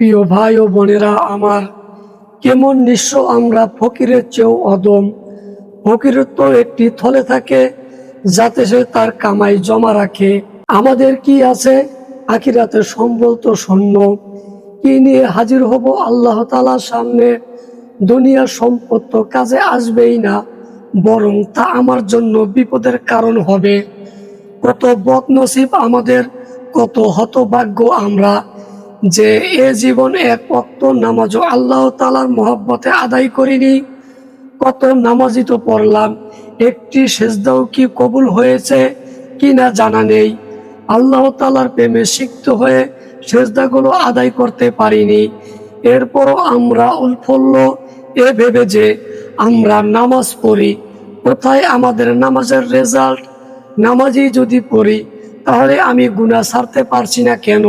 প্রিয় ভাই ও বোনেরা আমার কেমন নিঃস্ব আমরা ফকিরের চেয়েও অদম। ফকিরের তো একটি থলে থাকে, যাতে সে তার কামাই জমা রাখে। আমাদের কি আছে? আখিরাতের সম্বল তো শূন্য। কি নিয়ে হাজির হব আল্লাহ তালার সামনে? দুনিয়ার সম্পদ তো কাজে আসবেই না, বরং তা আমার জন্য বিপদের কারণ হবে। কত বদনসিব আমাদের, কত হতভাগ্য আমরা। যে এ জীবন এক অক্ত নামাজও আল্লাহ তালার মহব্বতে আদায় করিনি। কত নামাজই তো পড়লাম। একটি সেজদাও কি কবুল হয়েছে কি না জানা নেই। আল্লাহ তালার প্রেমে সিক্ত হয়ে সেজদাগুলো আদায় করতে পারিনি। এরপরও আমরা উৎফুল্ল। এ ভেবে যে আমরা নামাজ পড়ি, কোথায় আমাদের নামাজের রেজাল্ট? নামাজই যদি পড়ি, তাহলে আমি গুণা ছাড়তে পারছি না কেন?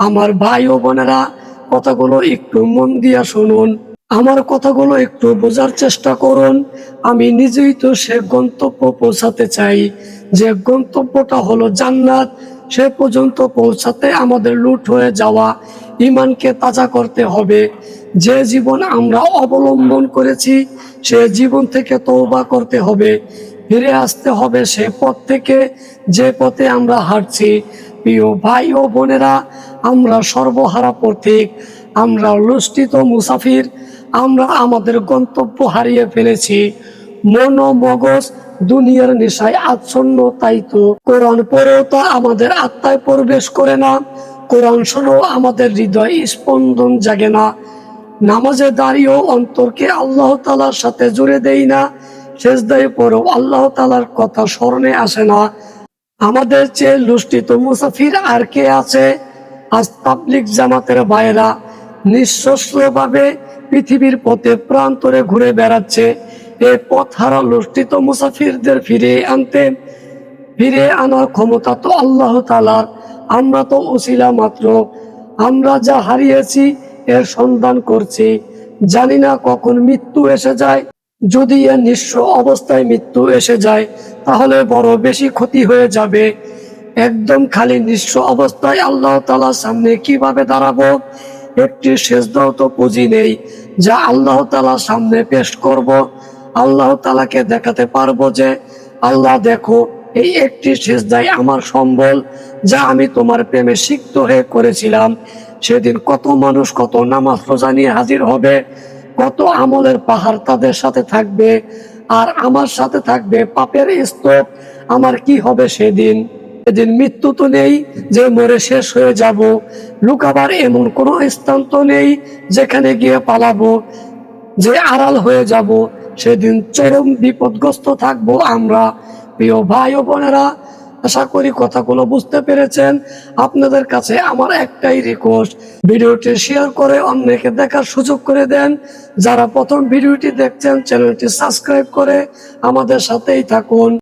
আমার ভাই ও বোনেরা, কথাগুলো একটু মন দিয়া শুনুন। আমার কথাগুলো একটু বোঝার চেষ্টা করুন। আমি নিজেই তো সে গন্তব্য পৌঁছাতে চাই। যে গন্তব্যটা হলো জান্নাত, সে পর্যন্ত পৌঁছাতে আমাদের লুট হয়ে যাওয়া ইমানকে তাজা করতে হবে। যে জীবন আমরা অবলম্বন করেছি, সে জীবন থেকে তৌবা করতে হবে। ফিরে আসতে হবে সে পথ থেকে, যে পথে আমরা হাঁটছি। প্রিয় ভাই ও বোনেরা, আমরা সর্বহারা পথিক আমরা লুষ্টিত মুসাফির, আমরা আমাদের গন্তব্য হারিয়ে ফেলেছি। মন মগজ দুনিয়ার নেশায় আচ্ছন্ন, তাই তো কোরআন পড়েও তা আমাদের আত্মায় প্রবেশ করে না। কোরআন শোনেও আমাদের হৃদয় স্পন্দন জাগে না। নামাজে দাঁড়িয়েও অন্তরকে আল্লাহ তালার সাথে জুড়ে দেই না। শেষ শেষদায় পরেও আল্লাহ তালার কথা স্মরণে আসে না। আমাদের চেয়ে লুষ্টিত মুসাফির, আর কে আছে? আজ পাবলিক জামাতের বাইরা নিঃশস্যভাবে পৃথিবীর পথে প্রান্তরে ঘুরে বেড়াচ্ছে। এ পথ হারা লুষ্টিত মুসাফিরদের ফিরে আনতে। ফিরে আনার ক্ষমতা তো আল্লাহ তালার আমরা তো উসিলা মাত্র। আমরা যা হারিয়েছি, এর সন্ধান করছি। জানি না কখন মৃত্যু এসে যায়। যদি এর নিঃস্ব অবস্থায় মৃত্যু এসে যায়, তাহলে বড় বেশি ক্ষতি হয়ে যাবে। একদম খালি নিঃস্ব অবস্থায় আল্লাহ তালার সামনে কীভাবে দাঁড়াবো? একটি সেজদাও তো পুঁজি নেই যা আল্লাহ তালার সামনে পেশ করব। আল্লাহ তালাকে দেখাতে পারব যে, আল্লাহ দেখো, এই একটি সেজদাই আমার সম্বল যা আমি তোমার প্রেমে সিক্ত হয়ে করেছিলাম। সেদিন কত মানুষ কত নামাজ রোজা নিয়ে হাজির হবে। কত আমলের পাহাড় তাদের সাথে থাকবে আর আমার সাথে থাকবে পাপের স্তূপ। আমার কি হবে সেদিন? সেদিন মৃত্যু তো নেই, যে মরে শেষ হয়ে যাব। লুকাবার এমন কোনো স্থান তো নেই যেখানে গিয়ে পালাবো, যে আড়াল হয়ে যাব। সেদিন চরম বিপদগ্রস্ত থাকব আমরা। প্রিয় ভাই ও বোনেরা আশা করি কথাগুলো বুঝতে পেরেছেন। আপনাদের কাছে আমার একটাই রিকোয়েস্ট ভিডিওটি শেয়ার করে অন্যকে দেখার সুযোগ করে দেন। যারা প্রথম ভিডিওটি দেখছেন চ্যানেলটি সাবস্ক্রাইব করে আমাদের সাথেই থাকুন।